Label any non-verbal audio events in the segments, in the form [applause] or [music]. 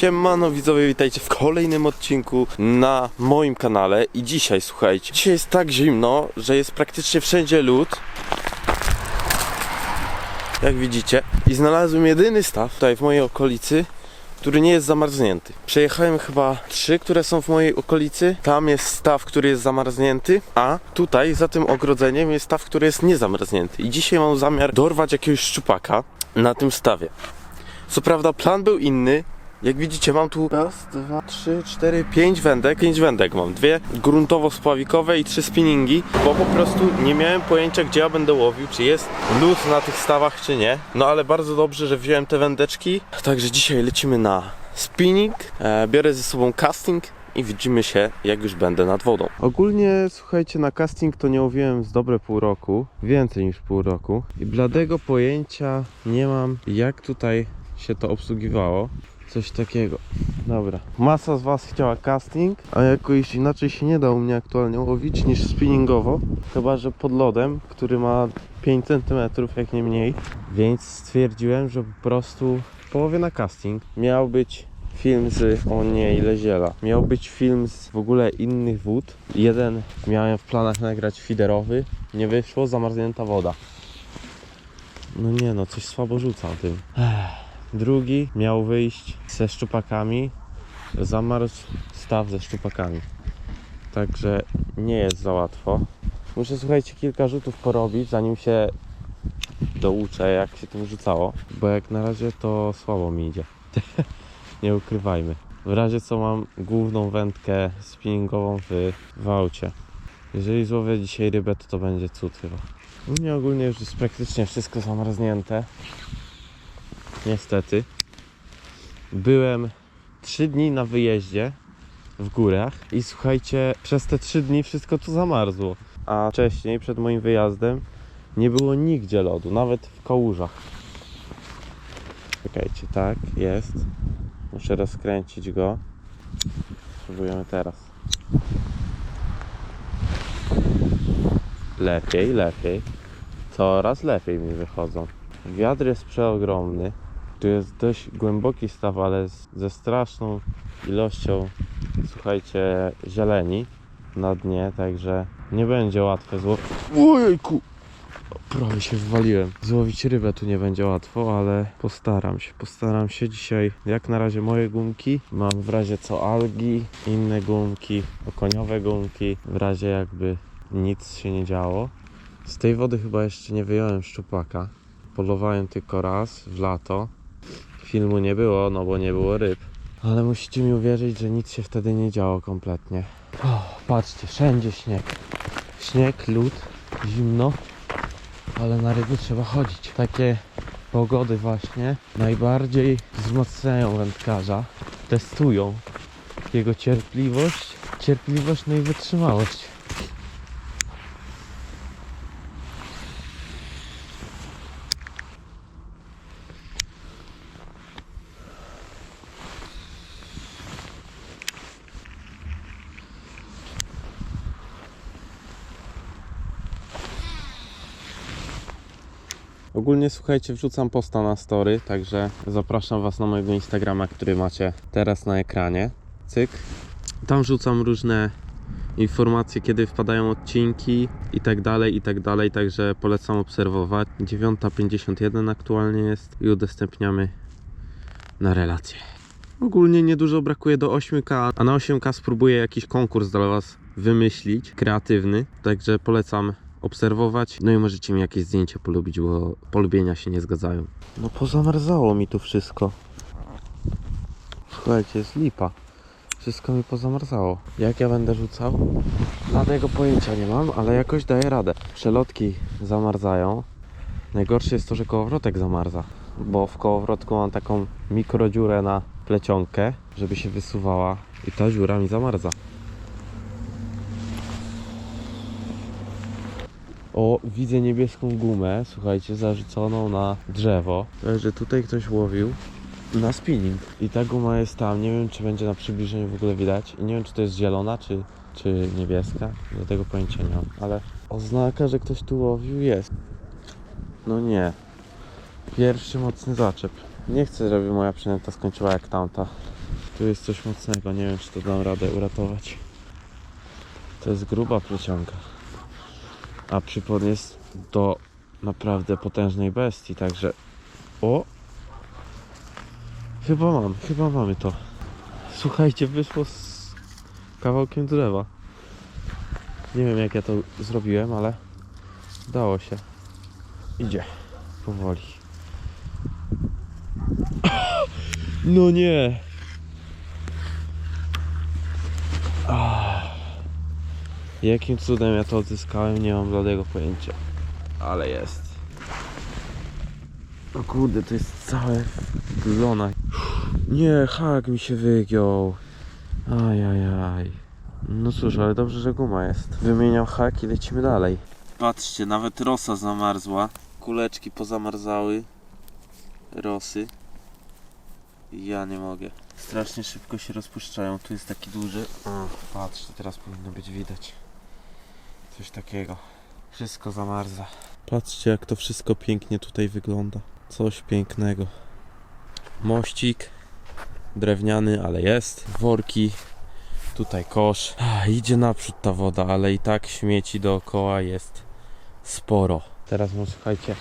Siemano widzowie, witajcie w kolejnym odcinku na moim kanale i dzisiaj, słuchajcie, dzisiaj jest tak zimno, że jest praktycznie wszędzie lód jak widzicie i znalazłem jedyny staw tutaj w mojej okolicy który nie jest zamarznięty. Przejechałem chyba trzy, które są w mojej okolicy. Tam jest staw, który jest zamarznięty, a tutaj za tym ogrodzeniem jest staw, który jest niezamarznięty. I dzisiaj mam zamiar dorwać jakiegoś szczupaka na tym stawie. Co prawda plan był inny. Jak widzicie mam tu raz, dwa, trzy, cztery, pięć wędek. Pięć wędek mam. Dwie gruntowo-spławikowe i trzy spinningi, bo po prostu nie miałem pojęcia gdzie ja będę łowił, czy jest lód na tych stawach, czy nie. No ale bardzo dobrze, że wziąłem te wędeczki. Także dzisiaj lecimy na spinning. E, biorę ze sobą casting i widzimy się, jak już będę nad wodą. Ogólnie, słuchajcie, na casting to nie łowiłem z dobre pół roku, więcej niż pół roku. I bladego pojęcia nie mam, jak tutaj się to obsługiwało. Coś takiego. Dobra. Masa z Was chciała casting, a jakoś inaczej się nie da u mnie aktualnie łowić niż spinningowo. Chyba, że pod lodem, który ma 5 cm, jak nie mniej. Więc stwierdziłem, że po prostu w połowie na casting miał być film z o nie ile ziela. Miał być film z w ogóle innych wód. Jeden miałem w planach nagrać fiderowy, nie wyszło, zamarznięta woda. No nie no, coś słabo rzucam tym. Ech. Drugi miał wyjść ze szczupakami, zamarzł staw ze szczupakami. Także nie jest za łatwo. Muszę słuchajcie kilka rzutów porobić, zanim się douczę jak się tym rzucało, bo jak na razie to słabo mi idzie. [laughs] nie ukrywajmy. W razie co mam główną wędkę spinningową w, w aucie. Jeżeli złowię dzisiaj rybę, to to będzie cud chyba. U mnie ogólnie już jest praktycznie wszystko zamarznięte. Niestety. Byłem 3 dni na wyjeździe w górach i słuchajcie, przez te 3 dni wszystko tu zamarzło. A wcześniej, przed moim wyjazdem, nie było nigdzie lodu, nawet w kałużach. Czekajcie, tak, jest. Muszę rozkręcić go. Spróbujemy teraz. Lepiej, lepiej. Coraz lepiej mi wychodzą. Wiatr jest przeogromny. Tu jest dość głęboki staw, ale ze straszną ilością, słuchajcie, zieleni na dnie, także nie będzie łatwe złowić. Ojejku! Prawie się wywaliłem. Złowić rybę tu nie będzie łatwo, ale postaram się. Postaram się dzisiaj. Jak na razie moje gumki. Mam w razie co algi, inne gumki, okoniowe gumki. W razie jakby nic się nie działo. Z tej wody chyba jeszcze nie wyjąłem szczupaka. Polowałem tylko raz w lato. Filmu nie było, no bo nie było ryb. Ale musicie mi uwierzyć, że nic się wtedy nie działo kompletnie. O, patrzcie, wszędzie śnieg. Śnieg, lód, zimno, ale na ryby trzeba chodzić. Takie pogody właśnie najbardziej wzmacniają wędkarza, testują jego cierpliwość, cierpliwość no i wytrzymałość. Ogólnie słuchajcie, wrzucam posta na story, także zapraszam Was na mojego Instagrama, który macie teraz na ekranie. Cyk. Tam wrzucam różne informacje, kiedy wpadają odcinki i tak dalej, i tak dalej, także polecam obserwować. 9.51 aktualnie jest i udostępniamy na relacje. Ogólnie niedużo brakuje do 8K, a na 8K spróbuję jakiś konkurs dla Was wymyślić, kreatywny, także polecam obserwować. No i możecie mi jakieś zdjęcie polubić, bo polubienia się nie zgadzają. No pozamarzało mi tu wszystko. Słuchajcie, jest lipa. Wszystko mi pozamarzało. Jak ja będę rzucał? Żadnego pojęcia nie mam, ale jakoś daję radę. Przelotki zamarzają. Najgorsze jest to, że kołowrotek zamarza, bo w kołowrotku mam taką mikrodziurę na plecionkę, żeby się wysuwała i ta dziura mi zamarza. O, widzę niebieską gumę, słuchajcie, zarzuconą na drzewo. Że tutaj ktoś łowił na spinning. I ta guma jest tam, nie wiem czy będzie na przybliżeniu w ogóle widać. I nie wiem czy to jest zielona, czy, czy niebieska. Do tego pojęcia nie mam, ale oznaka, że ktoś tu łowił jest. No nie. Pierwszy mocny zaczep. Nie chcę, żeby moja przynęta skończyła jak tamta. Tu jest coś mocnego, nie wiem czy to dam radę uratować. To jest gruba plecionka. A przypon jest do naprawdę potężnej bestii, także... O! Chyba mam, chyba mamy to. Słuchajcie, wyszło z kawałkiem drzewa. Nie wiem jak ja to zrobiłem, ale udało się. Idzie. Powoli. No nie! Jakim cudem ja to odzyskałem, nie mam żadnego pojęcia. Ale jest. O kurde, to jest całe w glonach. Nie, hak mi się wygiął. Ajajaj. No cóż, ale dobrze, że guma jest. Wymieniam hak i lecimy dalej. Patrzcie, nawet rosa zamarzła. Kuleczki pozamarzały. Rosy. Ja nie mogę. Strasznie szybko się rozpuszczają. Tu jest taki duży. O, patrzcie, teraz powinno być widać. Coś takiego. Wszystko zamarza. Patrzcie, jak to wszystko pięknie tutaj wygląda. Coś pięknego. Mościk. Drewniany, ale jest. Worki. Tutaj kosz. Ach, idzie naprzód ta woda, ale i tak śmieci dookoła jest sporo. Teraz może słuchajcie,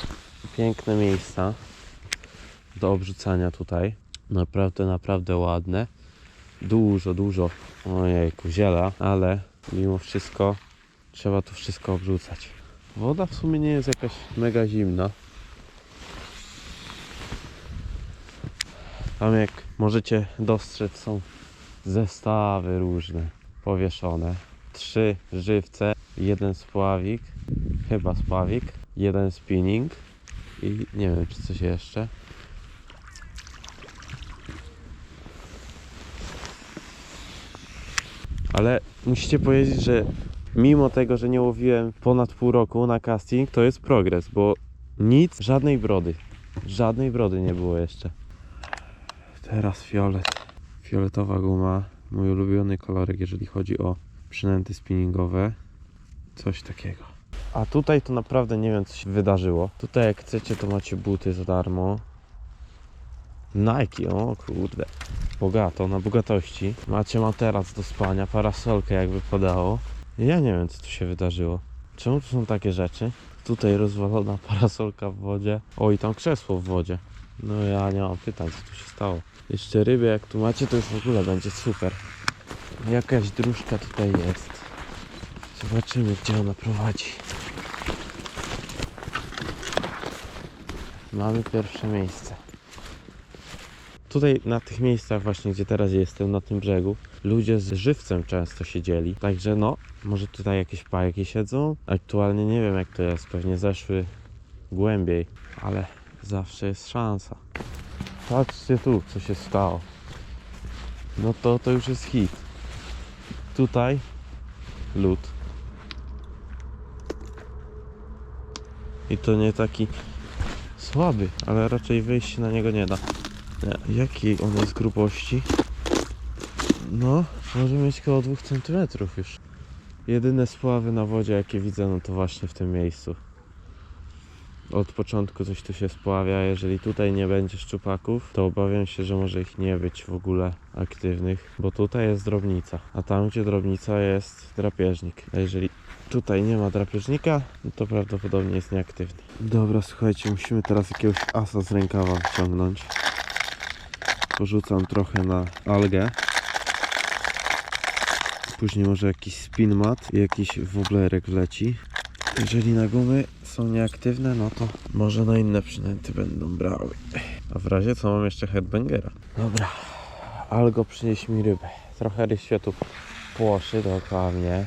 piękne miejsca do obrzucania tutaj. Naprawdę, naprawdę ładne. Dużo, dużo ojejku, ziela, ale mimo wszystko trzeba to wszystko obrzucać. Woda w sumie nie jest jakaś mega zimna. Tam jak możecie dostrzec są zestawy różne powieszone. Trzy żywce, jeden spławik, chyba spławik, jeden spinning i nie wiem czy coś jeszcze. Ale musicie powiedzieć, że mimo tego, że nie łowiłem ponad pół roku na casting, to jest progres, bo nic, żadnej brody. Żadnej brody nie było jeszcze. Teraz fiolet. Fioletowa guma. Mój ulubiony kolorek, jeżeli chodzi o przynęty spinningowe. Coś takiego. A tutaj to naprawdę nie wiem, co się wydarzyło. Tutaj jak chcecie, to macie buty za darmo. Nike, o kurde. Bogato, na bogatości. Macie materac do spania, parasolkę jakby podało. Ja nie wiem, co tu się wydarzyło. Czemu tu są takie rzeczy? Tutaj rozwalona [laughs] parasolka w wodzie. O, i tam krzesło w wodzie. No ja nie mam pytań, co tu się stało. Jeszcze ryby, jak tu macie, to już w ogóle będzie super. Jakaś dróżka tutaj jest. Zobaczymy, gdzie ona prowadzi. Mamy pierwsze miejsce. Tutaj na tych miejscach właśnie, gdzie teraz jestem, na tym brzegu, ludzie z żywcem często siedzieli. Także no, może tutaj jakieś pajki siedzą. Aktualnie nie wiem jak to jest, pewnie zeszły głębiej, ale zawsze jest szansa. Patrzcie tu, co się stało. No to, to już jest hit. Tutaj lód. I to nie taki słaby, ale raczej wyjść na niego nie da. Nie, Jakiej on jest grubości? No, może mieć około 2 cm już. Jedyne spławy na wodzie jakie widzę, no to właśnie w tym miejscu. Od początku coś tu się spławia. Jeżeli tutaj nie będzie szczupaków, to obawiam się, że może ich nie być w ogóle aktywnych, bo tutaj jest drobnica, a tam gdzie drobnica jest drapieżnik. A jeżeli tutaj nie ma drapieżnika, no to prawdopodobnie jest nieaktywny. Dobra, słuchajcie, musimy teraz jakiegoś asa z rękawa wyciągnąć. Porzucam trochę na algę. Później może jakiś spin mat i jakiś woblerek wleci. Jeżeli na gumy są nieaktywne, no to może na inne przynęty będą brały. A w razie co mam jeszcze headbangera. Dobra, Algo przynieś mi rybę. Trochę ryb płoszy dookoła mnie.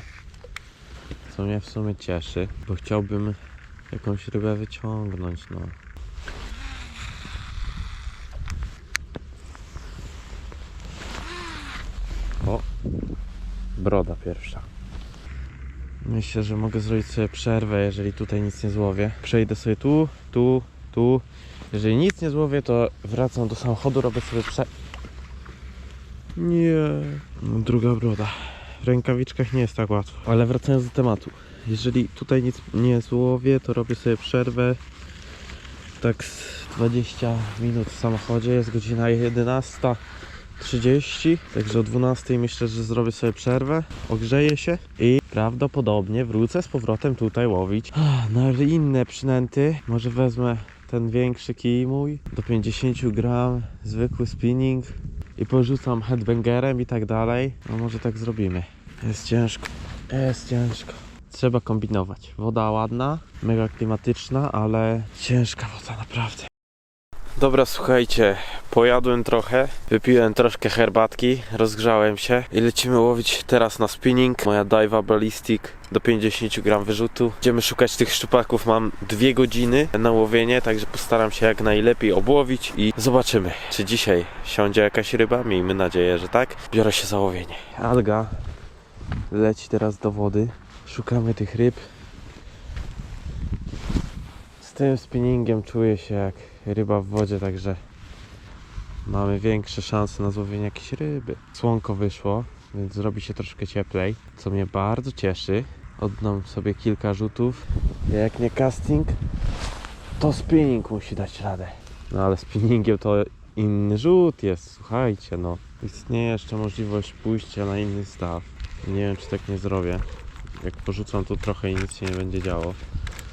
Co mnie w sumie cieszy, bo chciałbym jakąś rybę wyciągnąć, no. O, broda pierwsza. Myślę, że mogę zrobić sobie przerwę, jeżeli tutaj nic nie złowię. Przejdę sobie tu, tu, tu. Jeżeli nic nie złowię, to wracam do samochodu, robię sobie prze... Nie. No, druga broda. W rękawiczkach nie jest tak łatwo. Ale wracając do tematu. Jeżeli tutaj nic nie złowię, to robię sobie przerwę. Tak z 20 minut w samochodzie, jest godzina 11. 12.30, także o 12.00 myślę, że zrobię sobie przerwę, ogrzeję się i prawdopodobnie wrócę z powrotem tutaj łowić na inne przynęty. Może wezmę ten większy kij mój do 50 gram, zwykły spinning i porzucam headbangerem i tak dalej. No może tak zrobimy. Jest ciężko, jest ciężko. Trzeba kombinować. Woda ładna, mega klimatyczna, ale ciężka woda naprawdę. Dobra, słuchajcie, pojadłem trochę, wypiłem troszkę herbatki, rozgrzałem się i lecimy łowić teraz na spinning. Moja Daiwa Ballistic do 50 gram wyrzutu. Będziemy szukać tych szczupaków, mam dwie godziny na łowienie, także postaram się jak najlepiej obłowić i zobaczymy, czy dzisiaj siądzie jakaś ryba. Miejmy nadzieję, że tak. Biorę się za łowienie. Alga leci teraz do wody. Szukamy tych ryb. Z tym spinningiem czuję się jak ryba w wodzie, także mamy większe szanse na złowienie jakiejś ryby. Słonko wyszło, więc zrobi się troszkę cieplej, co mnie bardzo cieszy. Oddam sobie kilka rzutów. Jak nie casting, to spinning musi dać radę. No ale spinningiem to inny rzut jest, słuchajcie no. Istnieje jeszcze możliwość pójścia na inny staw. Nie wiem czy tak nie zrobię. Jak porzucam tu trochę i nic się nie będzie działo.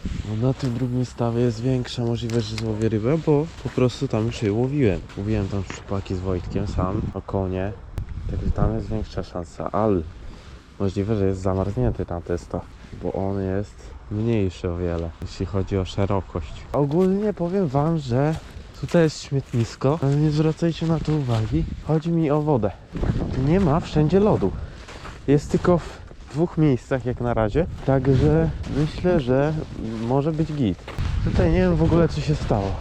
No na tym drugim stawie jest większa możliwość, że złowię rybę, bo po prostu tam już je łowiłem. Łowiłem tam szczupaki z Wojtkiem sam, o konie. Także tam jest większa szansa, ale możliwe, że jest zamarznięty tamten staw, bo on jest mniejszy o wiele, jeśli chodzi o szerokość. Ogólnie powiem wam, że tutaj jest śmietnisko, ale nie zwracajcie na to uwagi. Chodzi mi o wodę. Nie ma wszędzie lodu. Jest tylko w dwóch miejscach jak na razie, także myślę, że może być git. Tutaj nie wiem w ogóle co się stało.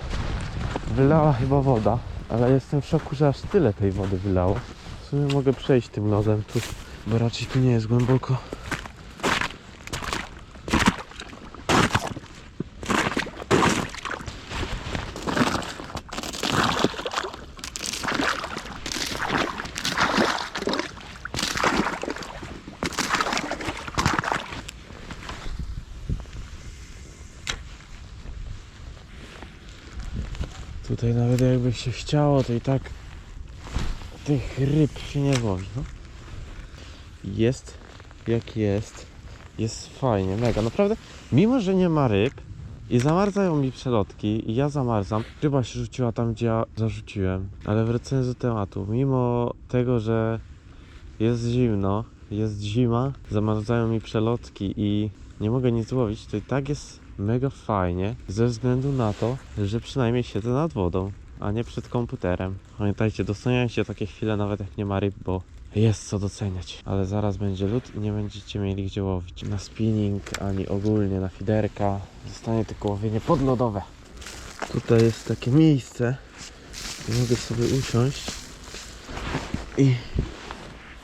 Wylała chyba woda, ale jestem w szoku, że aż tyle tej wody wylało. W sumie mogę przejść tym lodem tu, bo raczej tu nie jest głęboko. Tutaj jakby się chciało, to i tak tych ryb się nie łowi, no. Jest jak jest. Jest fajnie, mega. Naprawdę, mimo że nie ma ryb i zamarzają mi przelotki i ja zamarzam, ryba się rzuciła tam, gdzie ja zarzuciłem. Ale wracając do tematu, mimo tego, że jest zimno, jest zima, zamarzają mi przelotki i nie mogę nic złowić, to i tak jest mega fajnie, ze względu na to, że przynajmniej siedzę nad wodą, a nie przed komputerem. Pamiętajcie, doceniajcie takie chwile nawet jak nie ma ryb, bo jest co doceniać. Ale zaraz będzie lód i nie będziecie mieli gdzie łowić. Na spinning, ani ogólnie na fiderka. Zostanie tylko łowienie podlodowe. Tutaj jest takie miejsce, mogę sobie usiąść i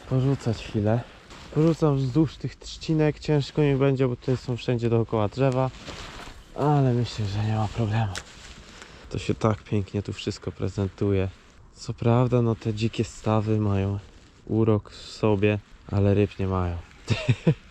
porzucać chwilę. Porzucam wzdłuż tych trzcinek, ciężko mi będzie, bo tutaj są wszędzie dookoła drzewa, ale myślę, że nie ma problemu. To się tak pięknie tu wszystko prezentuje. Co prawda, no te dzikie stawy mają urok w sobie, ale ryb nie mają. [laughs]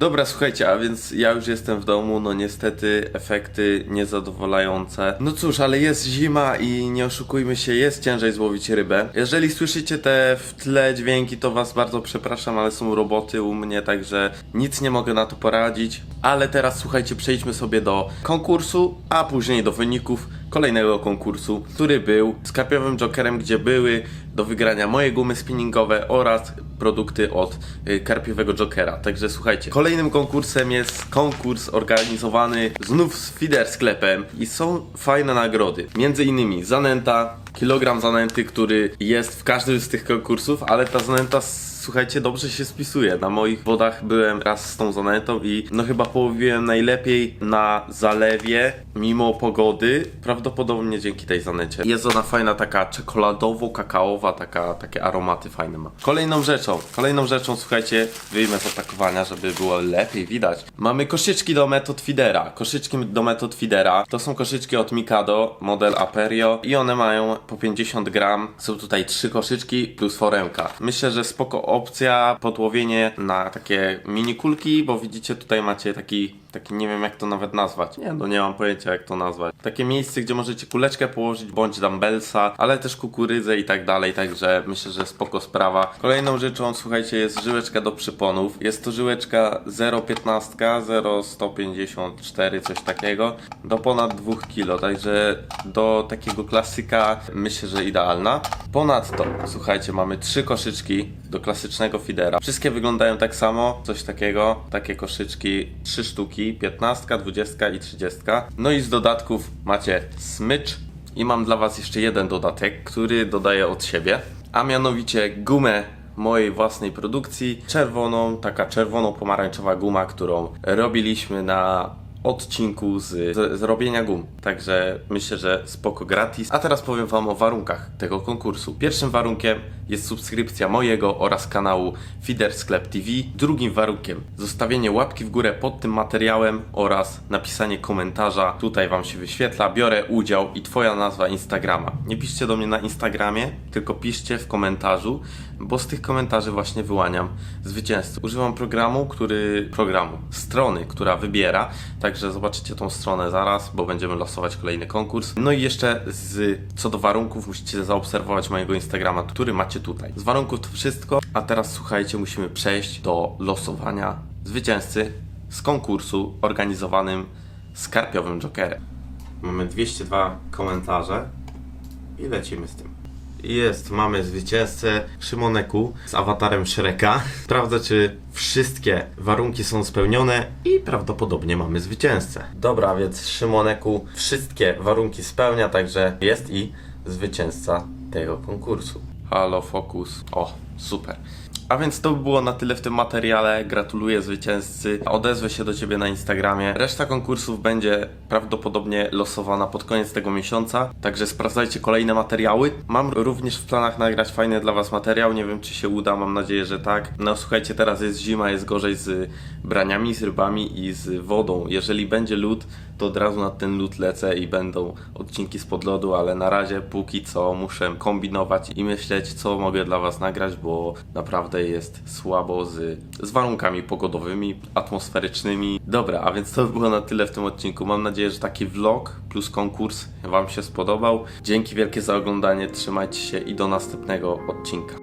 Dobra, słuchajcie, a więc ja już jestem w domu, no niestety efekty niezadowalające. No cóż, ale jest zima i nie oszukujmy się, jest ciężej złowić rybę. Jeżeli słyszycie te w tle dźwięki, to was bardzo przepraszam, ale są roboty u mnie, także nic nie mogę na to poradzić. Ale teraz słuchajcie, przejdźmy sobie do konkursu, a później do wyników kolejnego konkursu, który był skarpiowym jokerem, gdzie były do wygrania moje gumy spinningowe oraz produkty od y, karpiowego jokera. Także słuchajcie, kolejnym konkursem jest konkurs organizowany znów z Fider sklepem i są fajne nagrody. Między innymi zanęta, kilogram zanęty, który jest w każdym z tych konkursów, ale ta zanęta słuchajcie, dobrze się spisuje. Na moich wodach byłem raz z tą zanętą i no chyba połowiłem najlepiej na zalewie, mimo pogody, prawdopodobnie dzięki tej zanęcie. Jest ona fajna, taka czekoladowo-kakaowa, taka, takie aromaty fajne ma. Kolejną rzeczą, kolejną rzeczą, słuchajcie, wyjmę z opakowania, żeby było lepiej widać. Mamy koszyczki do metod feedera. Koszyczki do metod feedera to są koszyczki od Mikado, model Aperio i one mają po 50 gram. Są tutaj trzy koszyczki plus foremka. Myślę, że spoko opcja podłowienie na takie mini kulki, bo widzicie tutaj macie taki, taki nie wiem jak to nawet nazwać. Nie no, nie mam pojęcia jak to nazwać. Takie miejsce, gdzie możecie kuleczkę położyć, bądź dumbbellsa, ale też kukurydzę i tak dalej, także myślę, że spoko sprawa. Kolejną rzeczą, słuchajcie, jest żyłeczka do przyponów. Jest to żyłeczka 0,15, 0,154, coś takiego, do ponad 2 kg, także do takiego klasyka myślę, że idealna. Ponadto, słuchajcie, mamy trzy koszyczki do klasycznego fidera. Wszystkie wyglądają tak samo, coś takiego, takie koszyczki, trzy sztuki, 15, 20 i 30. No i z dodatków macie smycz i mam dla Was jeszcze jeden dodatek, który dodaję od siebie, a mianowicie gumę mojej własnej produkcji, czerwoną, taka czerwono-pomarańczowa guma, którą robiliśmy na odcinku z, z, gum. Także myślę, że spoko gratis. A teraz powiem Wam o warunkach tego konkursu. Pierwszym warunkiem jest subskrypcja mojego oraz kanału Fider Sklep TV. Drugim warunkiem zostawienie łapki w górę pod tym materiałem oraz napisanie komentarza. Tutaj Wam się wyświetla, biorę udział i Twoja nazwa Instagrama. Nie piszcie do mnie na Instagramie, tylko piszcie w komentarzu, bo z tych komentarzy właśnie wyłaniam zwycięzców. Używam programu, który programu, strony, która wybiera, także zobaczycie tą stronę zaraz, bo będziemy losować kolejny konkurs. No i jeszcze z, co do warunków musicie zaobserwować mojego Instagrama, który macie tutaj. Z warunków to wszystko, a teraz słuchajcie, musimy przejść do losowania zwycięzcy z konkursu organizowanym Skarpiowym Jokerem. Mamy 202 komentarze i lecimy z tym. Jest, mamy zwycięzcę Szymoneku z awatarem Shreka. [laughs] Sprawdzę, czy wszystkie warunki są spełnione i prawdopodobnie mamy zwycięzcę. Dobra, więc Szymoneku wszystkie warunki spełnia, także jest i zwycięzca tego konkursu. Halo, fokus. O, super. A więc to by było na tyle w tym materiale. Gratuluję zwycięzcy. Odezwę się do Ciebie na Instagramie. Reszta konkursów będzie prawdopodobnie losowana pod koniec tego miesiąca. Także sprawdzajcie kolejne materiały. Mam również w planach nagrać fajny dla Was materiał. Nie wiem, czy się uda. Mam nadzieję, że tak. No słuchajcie, teraz jest zima, jest gorzej z braniami, z rybami i z wodą. Jeżeli będzie lód, to od razu na ten lód lecę i będą odcinki spod lodu, ale na razie póki co muszę kombinować i myśleć, co mogę dla Was nagrać, bo naprawdę jest słabo z, z warunkami pogodowymi, atmosferycznymi. Dobra, a więc to by było na tyle w tym odcinku. Mam nadzieję, że taki vlog plus konkurs Wam się spodobał. Dzięki wielkie za oglądanie, trzymajcie się i do następnego odcinka.